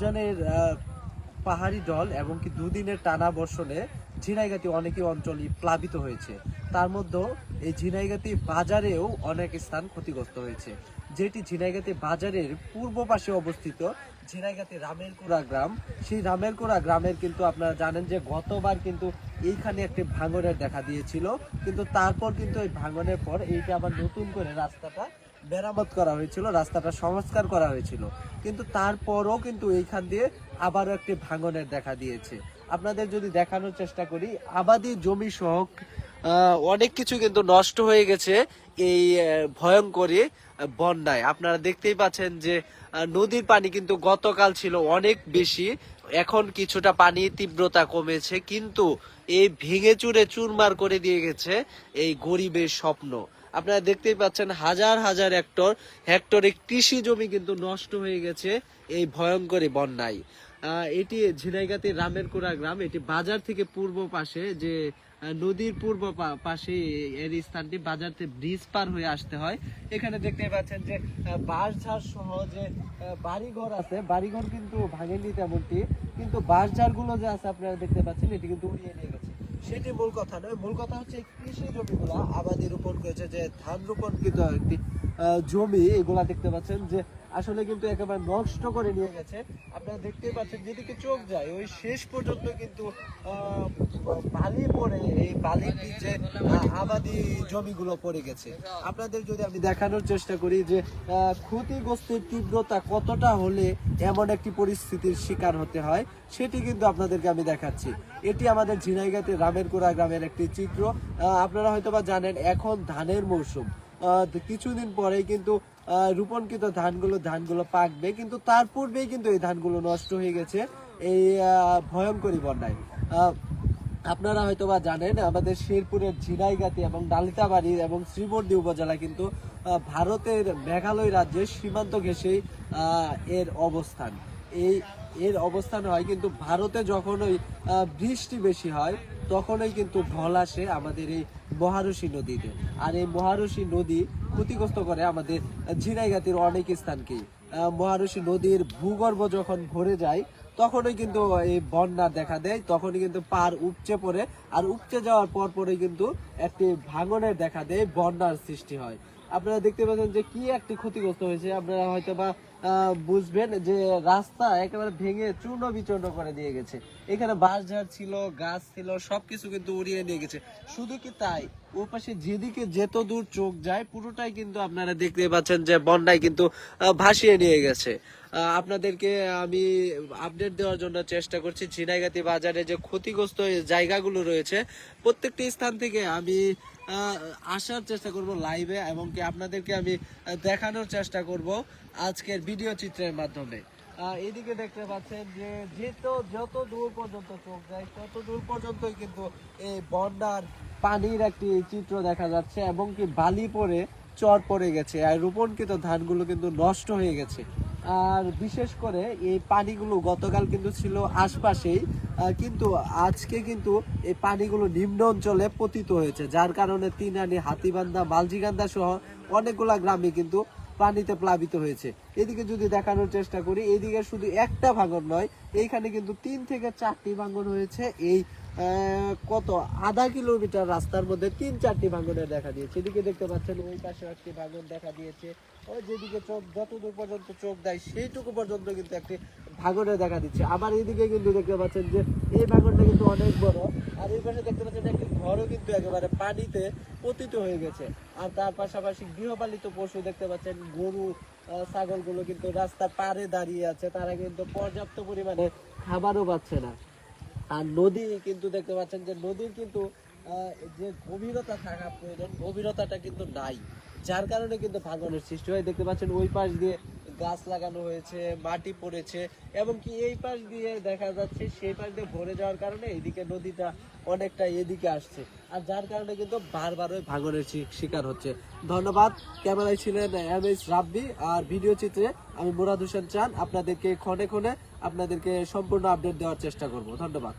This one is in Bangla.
রমজানের পাহাড়ি জল এবং কি দুদিনের টানা বর্ষণে ঝিনাইগাতি অনেকই অঞ্চলই প্লাবিত হয়েছে। তার মধ্যে এই ঝিনাইগাতি বাজারেও অনেক স্থান ক্ষতিগ্রস্ত হয়েছে। যেটি ঝিনাইগাতি বাজারের পূর্ব পাশে অবস্থিত ঝিনাইগাতি রামেরকুড়া গ্রাম। সেই রামেরকুড়া গ্রামের কিন্তু আপনারা জানেন যে গতবার কিন্তু এইখানে একটি ভাঙনের দেখা দিয়েছিল। কিন্তু তারপর কিন্তু এই ভাঙনের পর এইটা আবার নতুন করে রাস্তাটা মেরামত করা হয়েছিল, রাস্তাটা সংস্কার করা হয়েছিল। কিন্তু তারপরও কিন্তু এইখান দিয়ে আবারও একটি ভাঙনের দেখা দিয়েছে। আপনাদের যদি দেখানোর চেষ্টা করি, আবাদি জমি সহ অনেক কিছু কিন্তু নষ্ট হয়ে গেছে এই ভয়ঙ্করী বন্যায়। আপনারা দেখতেই পাচ্ছেন যে নদীর পানি কিন্তু গতকাল ছিল অনেক বেশি। এখন কিছুটা পানি তীব্রতা কমেছে, কিন্তু এই ভেঙে চুরে চুরমার করে দিয়ে গেছে এই গরিবের স্বপ্ন। আপনারা দেখতেই পাচ্ছেন হাজার হাজার হেক্টর হেক্টরে কৃষি জমি কিন্তু নষ্ট হয়ে গেছে এই ভয়ঙ্করী বন্যায়। এটি ঝিনাইগাতির রামেরকুড়া গ্রাম, এটি বাজার থেকে পূর্ব পাশে যে নদীর পূর্ব পাশে এর স্থানটি বাজার থেকে ব্রিজ পার হয়ে আসতে হয়। এখানে দেখতে পাচ্ছেন যে বাঁশ ঝাড় সহ যে বাড়িঘর আছে, বাড়িঘর কিন্তু ভাঙেনি তেমনটি, কিন্তু বাঁশ ঝাড়গুলো যে আছে আপনারা দেখতে পাচ্ছেন, এটি কিন্তু উড়িয়ে নিয়ে গেছে। সেটি মূল কথা নয়। মূল কথা হচ্ছে কৃষি জমিগুলো আবাদি রোপণ করেছে যে ধান রোপণ কিন্তু একটি জমি। এগুলা দেখতে পাচ্ছেন যে আসলে কিন্তু একেবারে নষ্ট করে নিয়ে গেছে। আপনারা দেখতেই পাচ্ছেন, যেদিকে চোখ যায়, ওই শেষ পর্যন্ত কিন্তু বালি পড়ে এই বালির নিচে আবাদি জমিগুলো পড়ে গেছে। আপনাদের যদি আমি দেখানোর চেষ্টা করি যে ক্ষতিগ্রস্তের তীব্রতা কতটা হলে এমন একটি পরিস্থিতির শিকার হতে হয়, সেটি কিন্তু আপনাদেরকে আমি দেখাচ্ছি। এটি আমাদের ঝিনাইগাতে রামেরকুড়া গ্রামের একটি চিত্র। আপনারা হয়তোবা জানেন, এখন ধানের মৌসুম। কিছুদিন পরেই কিন্তু রোপণকৃত ধানগুলো ধানগুলো পাকবে, কিন্তু তার পূর্বেই কিন্তু এই ধানগুলো নষ্ট হয়ে গেছে। এই ভয়ঙ্করী বন্যায়। আপনারা হয়তো বা জানেন, আমাদের শেরপুরের ঝিনাইগাতি এবং ডালিতাবাড়ি এবং শ্রীবর্দী উপজেলা কিন্তু ভারতের মেঘালয় রাজ্যের সীমান্ত ঘেঁষেই এর অবস্থান। এই এর অবস্থান হয় কিন্তু ভারতে যখন ওই বৃষ্টি বেশি হয় তখনই কিন্তু ঢল আসে আমাদের এই মহারশী নদীতে। আর এই মহারশী নদী ক্ষতিগ্রস্ত করে আমাদের ঝিনাইগাতির অনেক স্থানকেই আহ, মহারশী নদীর ভূগর্ভ যখন ভরে যায় তখনই কিন্তু এই বন্যা দেখা দেয় তখনই কিন্তু পার উপচে পড়ে। আর উপচে যাওয়ার পর পরে কিন্তু একটি ভাঙনের দেখা দেয় বন্যার সৃষ্টি হয়। আপনারা দেখতে পাচ্ছেন যে কি একটি ক্ষতিগ্রস্ত হয়েছে। আপনারা হয়তো বা বুঝবেন যে রাস্তা একেবারে ভেঙে চূর্ণ বিচূর্ণ করে দিয়ে গেছে। এখানে বাঁশঝাড় ছিল, গাছ ছিল, সবকিছু কিন্তু উড়িয়ে নিয়ে গেছে। শুধু কি তাই? ও পাশে যেদিকে যেত দূর চোখ যায়, পুরোটাই কিন্তু আপনারা দেখতে পাচ্ছেন যে বন্যায় কিন্তু ভাসিয়ে নিয়ে গেছে। আপনাদেরকে আমি আপডেট দেওয়ার জন্য চেষ্টা করছি। ঝিনাইগাতি বাজারে যে ক্ষতিগ্রস্ত জায়গাগুলো রয়েছে, প্রত্যেকটি স্থান থেকে আমি আসার চেষ্টা করব লাইভে এবং কি আপনাদেরকে আমি দেখানোর চেষ্টা করব আজকের ভিডিও চিত্রের মাধ্যমে। এদিকে দেখতে পাচ্ছেন যে যেত, যত দূর পর্যন্ত চোখ যায়, তত দূর পর্যন্তই কিন্তু এই বন্যার পানির একটি চিত্র দেখা যাচ্ছে এবং কি বালি পরে চর পড়ে গেছে। আর রোপণকৃত ধানগুলো কিন্তু নষ্ট হয়ে গেছে। আর বিশেষ করে এই পানিগুলো গতকাল কিন্তু ছিল আশপাশেই কিন্তু আজকে কিন্তু এই পানিগুলো নিম্ন অঞ্চলে পতিত হয়েছে, যার কারণে তিনানি, হাতিবান্ধা, মালজিগান্ধা সহ অনেকগুলা গ্রামে কিন্তু পানিতে প্লাবিত হয়েছে। এদিকে যদি দেখানোর চেষ্টা করি, এদিকে শুধু একটা ভাঙন নয়, এইখানে কিন্তু তিন থেকে চারটি ভাঙন হয়েছে। এই কত, আধা কিলোমিটার রাস্তার মধ্যে তিন চারটি ভাঙনের দেখা দিয়েছে। এদিকে দেখতে পাচ্ছেন, ওই পাশে একটি ভাঙন দেখা দিয়েছে। ওই যেদিকে চোখ, যতদূর পর্যন্ত চোখ দেয়, সেইটুকু পর্যন্ত কিন্তু একটি ভাঙনে দেখা দিচ্ছে। আবার এইদিকে কিন্তু দেখতে পাচ্ছেন যে এই ভাঙনটা কিন্তু অনেক বড়। আর এই পাশে দেখতে পাচ্ছেন একটি ঘরও কিন্তু একেবারে পানিতে পতিত হয়ে গেছে। আর তার পাশাপাশি গৃহপালিত পশু দেখতে পাচ্ছেন, গরু ছাগলগুলো কিন্তু রাস্তা পাড়ে দাঁড়িয়ে আছে। তারা কিন্তু পর্যাপ্ত পরিমাণে খাবারও পাচ্ছে না। আর নদী কিন্তু দেখতে পাচ্ছেন যে নদীর কিন্তু যে গভীরতা থাকা প্রয়োজন, গভীরতাটা কিন্তু নাই। যার কারণে কিন্তু ভাঙনের সৃষ্টি হয়। দেখতে পাচ্ছেন ওই পাশ দিয়ে গাছ লাগানো হয়েছে, মাটি পড়েছে এবং কি এই পাশ দিয়ে দেখা যাচ্ছে সেই পাশ দিয়ে ভরে যাওয়ার কারণে এদিকে নদীটা অনেকটা এদিকে আসছে। আর যার কারণে কিন্তু বারবার ওই ভাঙনের শিকার হচ্ছে। ধন্যবাদ। ক্যামেরায় ছিলেন এম এস রাব্বি। আর ভিডিও চিত্রে আমি মুরাদ হোসেন চান। আপনাদেরকে ক্ষণে ক্ষণে আপনাদেরকে সম্পূর্ণ আপডেট দেওয়ার চেষ্টা করব। ধন্যবাদ।